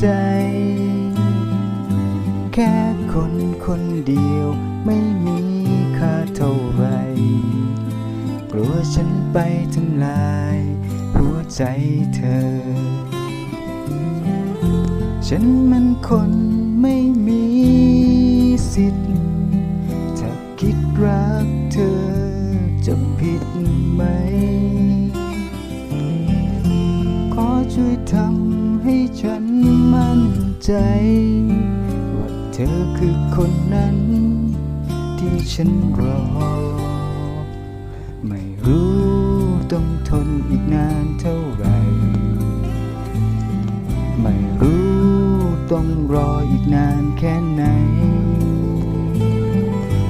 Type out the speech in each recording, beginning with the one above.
ใจ แค่คนคนเดียวไม่มีค่าเท่าไร กลัวฉันไปทำลาย หัวใจเธอ ฉันมันคนไม่มีสิทธิ์ ถ้าคิดรักเธอจะผิดไหม ขอช่วยทำให้ฉัน ใจ ว่าเธอคือคนนั้น ที่ฉันรอ ไม่รู้ต้องทนอีกนานเท่าไหร่ ไม่รู้ต้องรออีกนานแค่ไหน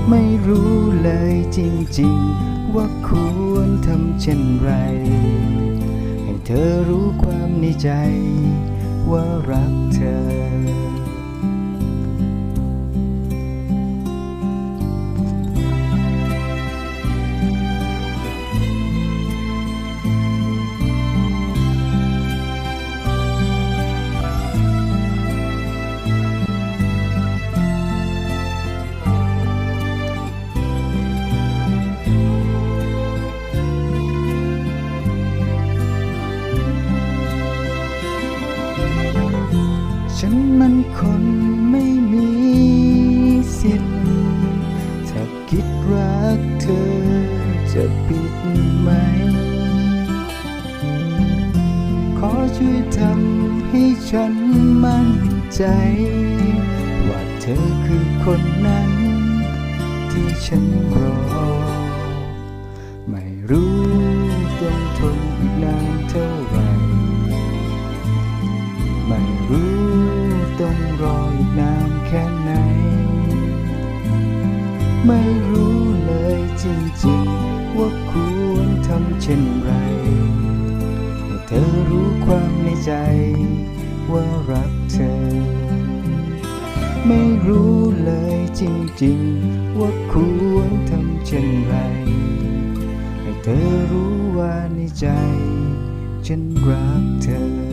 ไม่รู้เลยจริงๆ ว่าควรทำเช่นไร ให้เธอรู้ความในใจ ว่ารักเธอ มันคนไม่มีสิทธิ์ ถ้าคิดรักเธอจะผิดไหม ขอช่วยทำให้ฉันมั่นใจ ว่าเธอคือคนนั้นที่ฉันรอ ไม่รู้เลยจริงๆ ว่าควรทำเช่นไรให้เธอรู้ความในใจ ว่ารักเธอ ไม่รู้เลยจริงๆ ว่าควรทำเช่นไร ให้เธอรู้ว่าในใจ ฉันรักเธอ